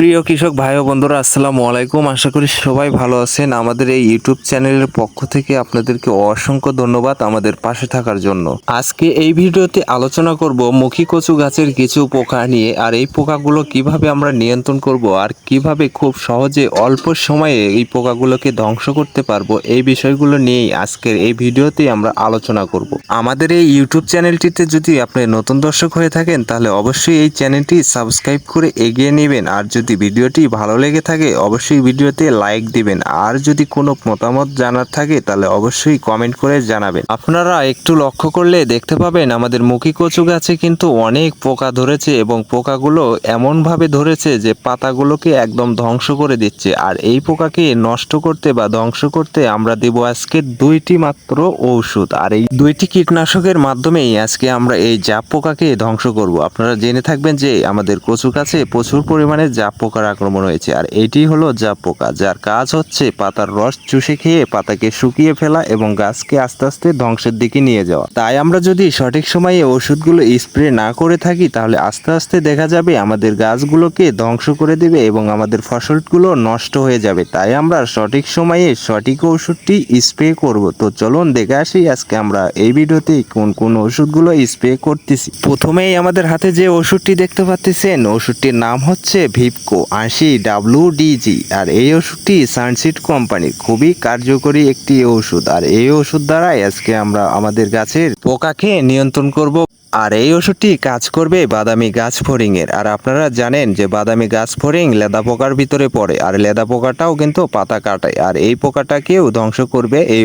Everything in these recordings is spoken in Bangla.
সুপ্রিয় কৃষক ভাই ও বন্ধুরা, আসসালামু আলাইকুম। আশা করি সবাই ভালো আছেন। আমাদের এই ইউটিউব চ্যানেলের পক্ষ থেকে আপনাদেরকে অসংখ্য ধন্যবাদ আমাদের পাশে থাকার জন্য। আজকে এই ভিডিওতে আলোচনা করব মুখী কচু গাছের কিছু পোকা নিয়ে আর এই পোকাগুলো কীভাবে আমরা নিয়ন্ত্রণ করব আর কীভাবে খুব সহজে অল্প সময়ে এই পোকাগুলোকে ধ্বংস করতে পারব এই বিষয়গুলো নিয়েই আজকের এই ভিডিওতে আমরা আলোচনা করব। আমাদের এই ইউটিউব চ্যানেলটিতে যদি আপনি নতুন দর্শক হয়ে থাকেন, তাহলে অবশ্যই এই চ্যানেলটি সাবস্ক্রাইব করে এগিয়ে নেবেন। আর যদি ভিডিওটি ভালো লেগে থাকে, অবশ্যই ভিডিওতে লাইক দিবেন। আর যদি কোনো মতামত জানার থাকে, তাহলে অবশ্যই কমেন্ট করে জানাবেন। আপনারা একটু লক্ষ্য করলে দেখতে পাবেন, আমাদের মুখী কচু গাছে কিন্তু অনেক পোকা ধরেছে এবং পোকাগুলো এমনভাবে ধরেছে যে পাতাগুলোকে একদম ধ্বংস করে দিচ্ছে। আর এই পোকাকে নষ্ট করতে বা ধ্বংস করতে আমরা দেব আজকে দুইটি মাত্র ঔষধ। আর এই দুইটি কীটনাশকের মাধ্যমেই আজকে আমরা এই জাপ পোকাকে ধ্বংস করব। আপনারা জেনে থাকবেন যে আমাদের কচু গাছে প্রচুর পরিমাণে জাপ পোকার আক্রমণ হয়েছে। আর এটি হলো জাপ পোকা, যার কাজ হচ্ছে পাতার রস চুষে খেয়ে পাতাকে শুকিয়ে ফেলা এবং গাছকে আস্তে আস্তে ধ্বংসের দিকে নিয়ে যাওয়া। তাই আমরা যদি সঠিক সময়ে ওষুধগুলো স্প্রে না করে থাকি, তাহলে আস্তে আস্তে দেখা যাবে আমাদের গাছগুলোকে ধ্বংস করে দেবে এবং আমাদের ফসলগুলো নষ্ট হয়ে যাবে। তাই আমরা সঠিক সময়ে সঠিক ওষুধটি স্প্রে করব। তো চলুন দেখে আসি আজকে আমরা এই ভিডিওতে কোন কোন ওষুধগুলো স্প্রে করতেছি। প্রথমেই আমাদের হাতে যে ওষুধটি দেখতে পাচ্ছেন, ওষুধটির নাম হচ্ছে ভিপকো আশি ডাব্লুডিজি আর এই ওষুধটি সানসিট কোম্পানির খুবই কার্যকরী একটি ওষুধ। আর এই ওষুধ দ্বারাই আজকে আমরা আমাদের গাছের পোকাকে নিয়ন্ত্রণ করব। আর এই ওষুধটি কাজ করবে বাদামি গাছ ফড়িং এর আর আপনারা জানেন যে বাদামি গাছ ফড়িং লেদা পোকার ভিতরে পড়ে, আর লেদা পোকাটাও কিন্তু পাতা কাটায়, আর এই পোকাটাকেও ধ্বংস করবে এই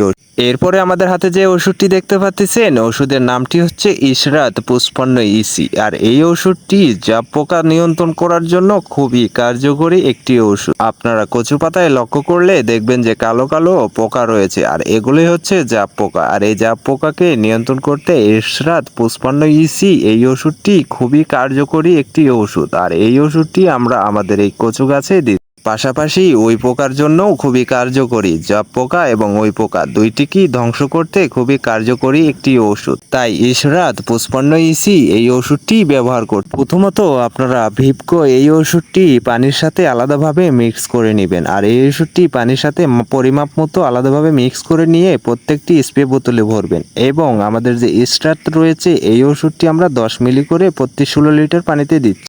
এরপরে আমাদের হাতে যে ওষুধটি দেখতে পাচ্ছেন, ওষুধের নামটি হচ্ছে ইশরাত পুষ্পন্ন ইসি। আর এই ওষুধটি জাপ পোকা নিয়ন্ত্রণ করার জন্য খুবই কার্যকরী একটি ওষুধ। আপনারা কচু পাতায় লক্ষ্য করলে দেখবেন যে কালো কালো পোকা রয়েছে, আর এগুলি হচ্ছে জাপ পোকা। আর এই জাপ পোকাকে নিয়ন্ত্রণ করতে ইশরাত পুষ্পন্ন ইসি এই ওষুধটি খুবই কার্যকরী একটি ওষুধ। আর এই ওষুধটি আমরা, আমাদের এই কচু গাছে দিই। পাশাপাশি ওই পোকার জন্যও খুবই কার্যকরী। জাপ পোকা এবং ওই পোকা দুইটিকেই ধ্বংস করতে খুবই কার্যকরী একটি ওষুধ। তাই ইশরাত পুষ্পন্ন ইসি এই ওষুধটি ব্যবহার করুন প্রথমত আপনারা ভিপকো এই ওষুধটি পানির সাথে আলাদাভাবে মিক্স করে নেবেন। আর এই ওষুধটি পানির সাথে পরিমাপ মতো আলাদাভাবে মিক্স করে নিয়ে প্রত্যেকটি স্প্রে বোতলে ভরবেন। এবং আমাদের যে ইস্টার্ট রয়েছে, এই ওষুধটি আমরা দশ মিলি করে প্রতি ষোলো লিটার পানিতে দিচ্ছি।